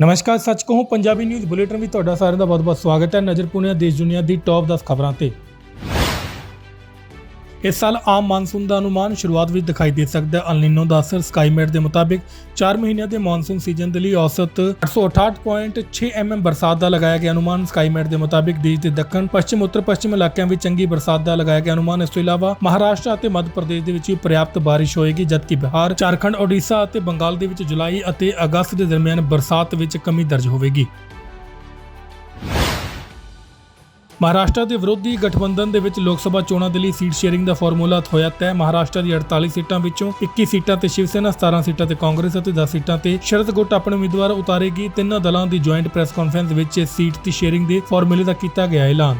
ਨਮਸਕਾਰ, ਸੱਚ ਕਹੂੰ, ਪੰਜਾਬੀ ਨਿਊਜ਼ ਬੁਲੇਟਿਨ ਵਿੱਚ ਤੁਹਾਡਾ ਸਾਰਿਆਂ ਦਾ ਬਹੁਤ-ਬਹੁਤ ਸਵਾਗਤ ਹੈ। ਨਜ਼ਰ ਪੁਣਿਆ ਦੇਸ਼ ਦੁਨੀਆ ਦੀ ਟੌਪ 10 ਖਬਰਾਂ ਤੇ। ਇਸ ਸਾਲ ਆਮ ਮਾਨਸੂਨ ਦਾ ਅਨੁਮਾਨ ਸ਼ੁਰੂਆਤ ਵਿੱਚ ਦਿਖਾਈ ਦੇ ਸਕਦਾ ਹੈ। ਅਲਨੀਨੋ ਦਾ ਅਸਰ ਸਕਾਈਮੇਟ ਦੇ ਮੁਤਾਬਿਕ 4 ਮਹੀਨਿਆਂ ਦੇ ਮਾਨਸੂਨ ਸੀਜ਼ਨ ਦੇ ਲਈ ਔਸਤ 868.6 mm ਬਰਸਾਤ ਦਾ ਲਗਾਇਆ ਗਿਆ ਅਨੁਮਾਨ। ਸਕਾਈਮੇਟ ਦੇ ਮੁਤਾਬਿਕ ਦੇਸ਼ ਦੇ ਦੱਖਣ, ਪੱਛਮ, ਉੱਤਰ, ਪੱਛਮ ਇਲਾਕਿਆਂ ਵਿੱਚ ਚੰਗੀ ਬਰਸਾਤ ਦਾ ਲਗਾਇਆ ਗਿਆ ਅਨੁਮਾਨ। ਇਸ ਤੋਂ ਇਲਾਵਾ ਮਹਾਰਾਸ਼ਟਰ ਅਤੇ ਮੱਧ ਪ੍ਰਦੇਸ਼ ਦੇ ਵਿੱਚ ਵੀ ਪ੍ਰਿਆਪਤ ਬਾਰਿਸ਼ ਹੋਏਗੀ, ਜਦਕਿ ਬਿਹਾਰ, ਝਾਰਖੰਡ ਓਡੀਸ਼ਾ ਅਤੇ ਬੰਗਾਲ ਦੇ ਵਿੱਚ ਜੁਲਾਈ ਅਤੇ ਅਗਸਤ ਦੇ ਦਰਮਿਆਨ ਬਰਸਾਤ ਵਿੱਚ ਕਮੀ ਦਰਜ ਹੋਵੇਗੀ। ਮਹਾਰਾਸ਼ਟਰ ਦੇ ਵਿਰੋਧੀ ਗਠਬੰਧਨ ਦੇ ਵਿੱਚ ਲੋਕ ਸਭਾ ਚੋਣਾਂ ਦੇ ਲਈ ਸੀਟ ਸ਼ੇਅਰਿੰਗ ਦਾ ਫਾਰਮੂਲਾ ਹੋਇਆ ਤੈਅ। ਮਹਾਰਾਸ਼ਟਰ ਦੀ 48 ਸੀਟਾਂ ਵਿੱਚੋਂ 21 ਸੀਟਾਂ ਤੇ ਸ਼ਿਵ ਸੈਨਾ 17 ਸੀਟਾਂ ਤੇ ਕਾਂਗਰਸ ਅਤੇ 10 ਸੀਟਾਂ ਤੇ ਸ਼ਰਦ ਗੁੱਟ ਆਪਣੇ ਉਮੀਦਵਾਰ ਉਤਾਰੇਗੀ। ਤਿੰਨਾਂ ਦਲਾਂ ਦੀ ਜੁਆਇੰਟ ਪ੍ਰੈਸ ਕਾਨਫਰੰਸ ਵਿੱਚ ਸੀਟ ਦੀ ਸ਼ੇਅਰਿੰਗ ਦੇ ਫਾਰਮੂਲੇ ਦਾ ਕੀਤਾ ਗਿਆ ਐਲਾਨ।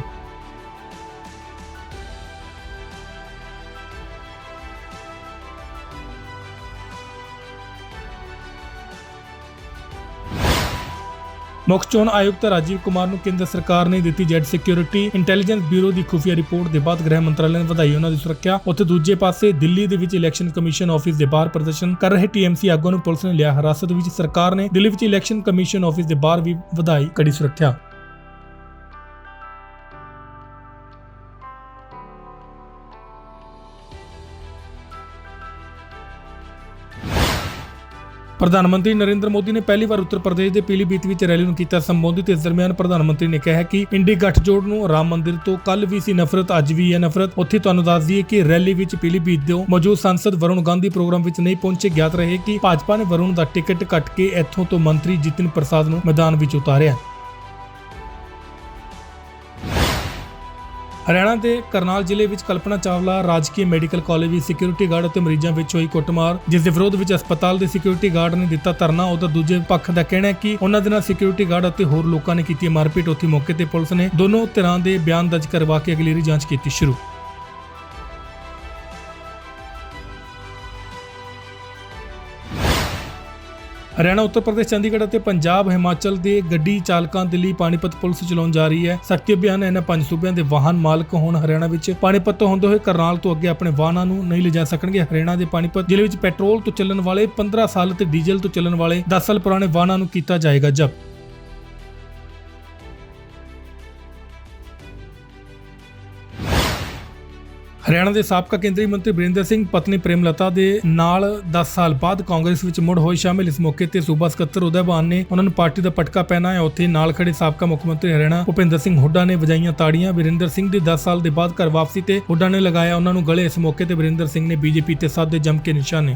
ਮੁੱਖ ਚੋਣ ਆਯੁਕਤ ਰਾਜੀਵ ਕੁਮਾਰ ਨੂੰ ਕੇਂਦਰ ਸਰਕਾਰ ਨੇ ਦਿੱਤੀ ਜੈਡ ਸਿਕਿਉਰਿਟੀ ਇੰਟੈਲੀਜੈਂਸ ਬਿਊਰੋ ਦੀ ਖੁਫੀਆ ਰਿਪੋਰਟ ਦੇ ਬਾਅਦ ਗ੍ਰਹਿ ਮੰਤਰਾਲੇ ਨੇ ਵਧਾਈ ਉਹਨਾਂ ਦੀ ਸੁਰੱਖਿਆ। ਉੱਥੇ ਦੂਜੇ ਪਾਸੇ ਦਿੱਲੀ ਦੇ ਵਿੱਚ ਇਲੈਕਸ਼ਨ ਕਮਿਸ਼ਨ ਆਫਿਸ ਦੇ ਬਾਹਰ ਪ੍ਰਦਰਸ਼ਨ ਕਰ ਰਹੇ ਟੀਐਮਸੀ ਆਗੂਆਂ ਨੂੰ ਪੁਲਿਸ ਨੇ ਲਿਆ ਹਿਰਾਸਤ ਵਿੱਚ। ਸਰਕਾਰ ਨੇ ਦਿੱਲੀ ਵਿੱਚ ਇਲੈਕਸ਼ਨ ਕਮਿਸ਼ਨ ਆਫਿਸ ਦੇ ਬਾਹਰ ਵੀ ਵਧਾਈ ਕੜੀ ਸੁਰੱਖਿਆ। ਪ੍ਰਧਾਨ ਮੰਤਰੀ ਨਰਿੰਦਰ ਮੋਦੀ ਨੇ ਪਹਿਲੀ ਵਾਰ ਉੱਤਰ ਪ੍ਰਦੇਸ਼ ਦੇ ਪੀਲੀਭੀਤ ਵਿੱਚ ਰੈਲੀ ਨੂੰ ਕੀਤਾ ਸੰਬੋਧਿਤ। ਇਸ ਦਰਮਿਆਨ ਪ੍ਰਧਾਨ ਮੰਤਰੀ ਨੇ ਕਿਹਾ ਕਿ ਇੰਡੀ ਗੱਠਜੋੜ ਨੂੰ ਰਾਮ ਮੰਦਿਰ ਤੋਂ ਕੱਲ ਵੀ ਸੀ ਨਫ਼ਰਤ, ਅੱਜ ਵੀ ਹੈ ਨਫ਼ਰਤ। ਉੱਥੇ ਤੁਹਾਨੂੰ ਦੱਸ ਦਈਏ ਕਿ ਰੈਲੀ ਵਿੱਚ ਪੀਲੀਭੀਤ ਦੇ ਮੌਜੂਦ ਸੰਸਦ ਵਰੁਣ ਗਾਂਧੀ ਪ੍ਰੋਗਰਾਮ ਵਿੱਚ ਨਹੀਂ ਪਹੁੰਚੇ। ਗਿਆਤ ਰਹੇ ਕਿ ਭਾਜਪਾ ਨੇ ਵਰੁਣ ਦਾ ਟਿਕਟ ਕੱਟ ਕੇ ਇੱਥੋਂ ਤੋਂ ਮੰਤਰੀ ਜਿਤਨ ਪ੍ਰਸਾਦ ਨੂੰ ਮੈਦਾਨ ਵਿੱਚ ਉਤਾਰਿਆ। ਹਰਿਆਣਾ ਦੇ ਕਰਨਾਲ ਜ਼ਿਲ੍ਹੇ ਵਿੱਚ ਕਲਪਨਾ ਚਾਵਲਾ ਰਾਜਕੀ ਮੈਡੀਕਲ ਕਾਲਜ ਵਿੱਚ ਸਿਕਿਉਰਿਟੀ ਗਾਰਡ ਅਤੇ ਮਰੀਜ਼ਾਂ ਵਿੱਚ ਹੋਈ ਕੁੱਟਮਾਰ, ਜਿਸ ਦੇ ਵਿਰੋਧ ਵਿੱਚ ਹਸਪਤਾਲ ਦੇ ਸਿਕਿਉਰਿਟੀ ਗਾਰਡ ਨੇ ਦਿੱਤਾ ਧਰਨਾ। ਉਧਰ ਦੂਜੇ ਪੱਖ ਦਾ ਕਹਿਣਾ ਹੈ ਕਿ ਉਹਨਾਂ ਦੇ ਨਾਲ ਸਿਕਿਉਰਿਟੀ ਗਾਰਡ ਅਤੇ ਹੋਰ ਲੋਕਾਂ ਨੇ ਕੀਤੀ ਮਾਰਪੀਟ। ਉੱਥੇ ਮੌਕੇ ਤੇ ਪੁਲਿਸ ਨੇ ਦੋਨੋਂ ਧਿਰਾਂ ਦੇ ਬਿਆਨ ਦਰਜ ਕਰਵਾ ਕੇ ਅਗਲੇਰੀ ਜਾਂਚ ਕੀਤੀ ਸ਼ੁਰੂ। ਹਰਿਆਣਾ, ਉੱਤਰ ਪ੍ਰਦੇਸ਼, ਚੰਡੀਗੜ੍ਹ ਅਤੇ ਪੰਜਾਬ, ਹਿਮਾਚਲ ਦੇ ਗੱਡੀ ਚਾਲਕਾਂ ਦੇ ਲਈ ਪਾਣੀਪਤ ਪੁਲਿਸ ਚਲਾਉਣ ਜਾ ਰਹੀ ਹੈ। ਸਖਤੀ ਅਭਿਆਨ ਇਹਨਾਂ ਪੰਜ ਸੂਬਿਆਂ ਦੇ ਵਾਹਨ ਮਾਲਕ ਹੁਣ। ਹਰਿਆਣਾ ਵਿੱਚ ਪਾਣੀਪਤ ਤੋਂ ਹੁੰਦੇ ਹੋਏ ਕਰਨਾਲ ਤੋਂ ਅੱਗੇ ਆਪਣੇ ਵਾਹਨਾਂ ਨੂੰ ਨਹੀਂ ਲਿਜਾ ਸਕਣਗੇ। ਹਰਿਆਣਾ ਦੇ ਪਾਣੀਪਤ ਜ਼ਿਲ੍ਹੇ ਵਿੱਚ ਪੈਟਰੋਲ ਤੋਂ ਚੱਲਣ ਵਾਲੇ 15 ਸਾਲ ਤੇ ਡੀਜ਼ਲ ਤੋਂ ਚੱਲਣ ਵਾਲੇ 10 ਸਾਲ ਪੁਰਾਣੇ ਵਾਹਨਾਂ ਨੂੰ ਕੀਤਾ ਜਾਏਗਾ ਜ਼ਬਤ। ਹਰਿਆਣਾ ਦੇ ਸਾਬਕਾ ਕੇਂਦਰੀ ਮੰਤਰੀ ਬਰਿੰਦਰ ਸਿੰਘ, ਪਤਨੀ ਪ੍ਰੇਮਲਤਾ ਦੇ ਨਾਲ 10 ਸਾਲ ਬਾਅਦ ਕਾਂਗਰਸ ਵਿੱਚ ਮੁੜ ਹੋਏ ਸ਼ਾਮਿਲ। ਇਸ ਮੌਕੇ ਤੇ ਸੂਬਾ ਸਕੱਤਰ ਉਦੈਬਾਨ ਨੇ ਉਹਨਾਂ ਨੂੰ ਪਾਰਟੀ ਦਾ ਪਟਕਾ ਪਹਿਨਾਇਆ। ਉੱਥੇ ਨਾਲ ਖੜੇ ਸਾਬਕਾ ਮੁੱਖ ਮੰਤਰੀ ਹਰਿਆਣਾ ਭੁਪਿੰਦਰ ਸਿੰਘ ਹੁੱਡਾ ਨੇ ਵਜਾਈਆਂ ਤਾੜੀਆਂ। ਬਰਿੰਦਰ ਸਿੰਘ ਦੀ 10 ਸਾਲ ਦੇ ਬਾਅਦ ਘਰ ਵਾਪਸੀ ਤੇ ਹੁੱਡਾ ਨੇ ਲਗਾਇਆ। ਉਹਨਾਂ ਨੂੰ ਗਲੇ ਇਸ ਮੌਕੇ ਤੇ ਬਰਿੰਦਰ ਸਿੰਘ ਨੇ ਬੀਜੇਪੀ ਤੇ ਸਾਧੇ ਜੰਮ ਕੇ ਨਿਸ਼ਾਨੇ।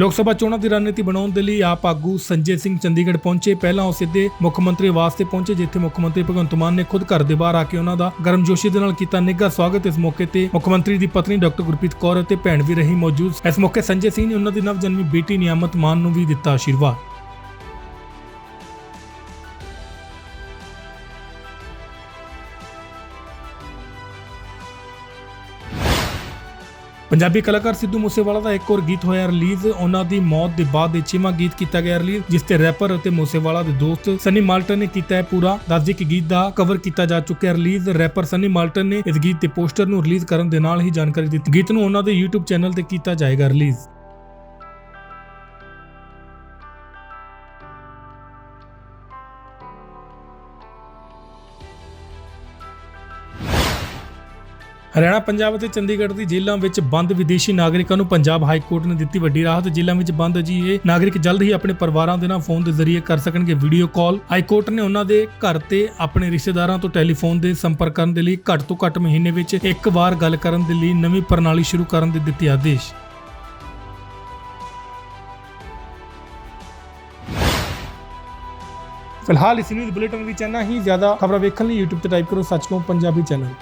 ਲੋਕ ਸਭਾ ਚੋਣਾਂ ਦੀ ਰਣਨੀਤੀ ਬਣਾਉਣ ਦੇ ਲਈ ਆਪ ਆਗੂ ਸੰਜੇ ਸਿੰਘ ਚੰਡੀਗੜ੍ਹ ਪਹੁੰਚੇ। ਪਹਿਲਾਂ ਉਹ ਸਿੱਧੇ ਮੁੱਖ ਮੰਤਰੀ ਆਵਾਸ ਤੇ ਪਹੁੰਚੇ, ਜਿੱਥੇ ਮੁੱਖ ਮੰਤਰੀ ਭਗਵੰਤ ਮਾਨ ਨੇ ਖੁਦ ਘਰ ਦੇ ਬਾਹਰ ਆ ਕੇ ਉਹਨਾਂ ਦਾ ਗਰਮਜੋਸ਼ੀ ਦੇ ਨਾਲ ਕੀਤਾ ਨਿੱਘਾ ਸਵਾਗਤ। ਇਸ ਮੌਕੇ ਤੇ ਮੁੱਖ ਮੰਤਰੀ ਦੀ ਪਤਨੀ ਡਾਕਟਰ ਗੁਰਪ੍ਰੀਤ ਕੌਰ ਅਤੇ ਭੈਣ ਵੀ ਰਹੀ ਮੌਜੂਦ। ਇਸ ਮੌਕੇ ਸੰਜੇ ਸਿੰਘ ਨੇ ਉਹਨਾਂ ਦੀ ਨਵਜਨਮੀ ਬੇਟੀ ਨਿਆਮਤ ਮਾਨ ਨੂੰ ਵੀ ਦਿੱਤਾ ਆਸ਼ੀਰਵਾਦ। ਪੰਜਾਬੀ ਕਲਾਕਾਰ ਸਿੱਧੂ ਮੂਸੇਵਾਲਾ ਦਾ ਇੱਕ ਹੋਰ ਗੀਤ ਹੋਇਆ ਰਿਲੀਜ਼। ਉਹਨਾਂ ਦੀ ਮੌਤ ਦੇ ਬਾਅਦ ਇਹ ਛੇਵਾਂ ਗੀਤ ਕੀਤਾ ਗਿਆ ਰਿਲੀਜ਼, ਜਿਸ ਤੇ ਰੈਪਰ ਅਤੇ ਮੂਸੇਵਾਲਾ ਦੇ ਦੋਸਤ ਸਨੀ ਮਾਲਟਨ ਨੇ ਕੀਤਾ ਹੈ ਪੂਰਾ। ਦੱਸਦੀ ਕਿ ਗੀਤ ਦਾ ਕਵਰ ਕੀਤਾ ਜਾ ਚੁੱਕਿਆ ਰਿਲੀਜ਼। ਰੈਪਰ ਸਨੀ ਮਾਲਟਨ ਨੇ ਇਸ ਗੀਤ ਦੇ ਪੋਸਟਰ ਨੂੰ ਰਿਲੀਜ਼ ਕਰਨ ਦੇ ਨਾਲ ਹੀ ਜਾਣਕਾਰੀ ਦਿੱਤੀ। ਗੀਤ ਨੂੰ ਉਹਨਾਂ ਦੇ YouTube ਚੈਨਲ ਤੇ ਕੀਤਾ ਜਾਏਗਾ ਰਿਲੀਜ਼। ਹਰਿਆਣਾ, ਪੰਜਾਬ ਅਤੇ ਚੰਡੀਗੜ੍ਹ ਦੀ ਜੇਲ੍ਹਾਂ ਵਿੱਚ ਬੰਦ ਵਿਦੇਸ਼ੀ ਨਾਗਰਿਕਾਂ ਨੂੰ ਪੰਜਾਬ ਹਾਈ ਕੋਰਟ ਨੇ ਦਿੱਤੀ ਵੱਡੀ ਰਾਹਤ। ਜੇਲ੍ਹਾਂ ਵਿੱਚ ਬੰਦ ਅਜਿਹੇ ਨਾਗਰਿਕ ਜਲਦ ਹੀ ਆਪਣੇ ਪਰਿਵਾਰਾਂ ਦੇ ਨਾਲ ਫੋਨ ਦੇ ਜ਼ਰੀਏ ਕਰ ਸਕਣਗੇ ਵੀਡੀਓ ਕਾਲ। ਹਾਈ ਕੋਰਟ ਨੇ ਉਹਨਾਂ ਦੇ ਘਰ ਤੇ ਆਪਣੇ ਰਿਸ਼ਤੇਦਾਰਾਂ ਤੋਂ ਟੈਲੀਫੋਨ ਦੇ ਸੰਪਰਕ ਕਰਨ ਦੇ ਲਈ ਘੱਟ ਤੋਂ ਘੱਟ ਮਹੀਨੇ ਵਿੱਚ ਇੱਕ ਵਾਰ ਗੱਲ ਕਰਨ ਦੇ ਲਈ ਨਵੀਂ ਪ੍ਰਣਾਲੀ ਸ਼ੁਰੂ ਕਰਨ ਦੇ ਦਿੱਤੇ ਆਦੇਸ਼। ਫਿਲਹਾਲ ਇਸ ਨਿਊਜ਼ ਬੁਲੇਟਿਨ ਵਿੱਚ ਇੰਨਾ ਹੀ। ਜ਼ਿਆਦਾ ਖਬਰਾਂ ਵੇਖਣ ਲਈ YouTube ਤੇ ਟਾਈਪ ਕਰੋ ਸੱਚ ਕੋ ਪੰਜਾਬੀ ਚੈਨਲ।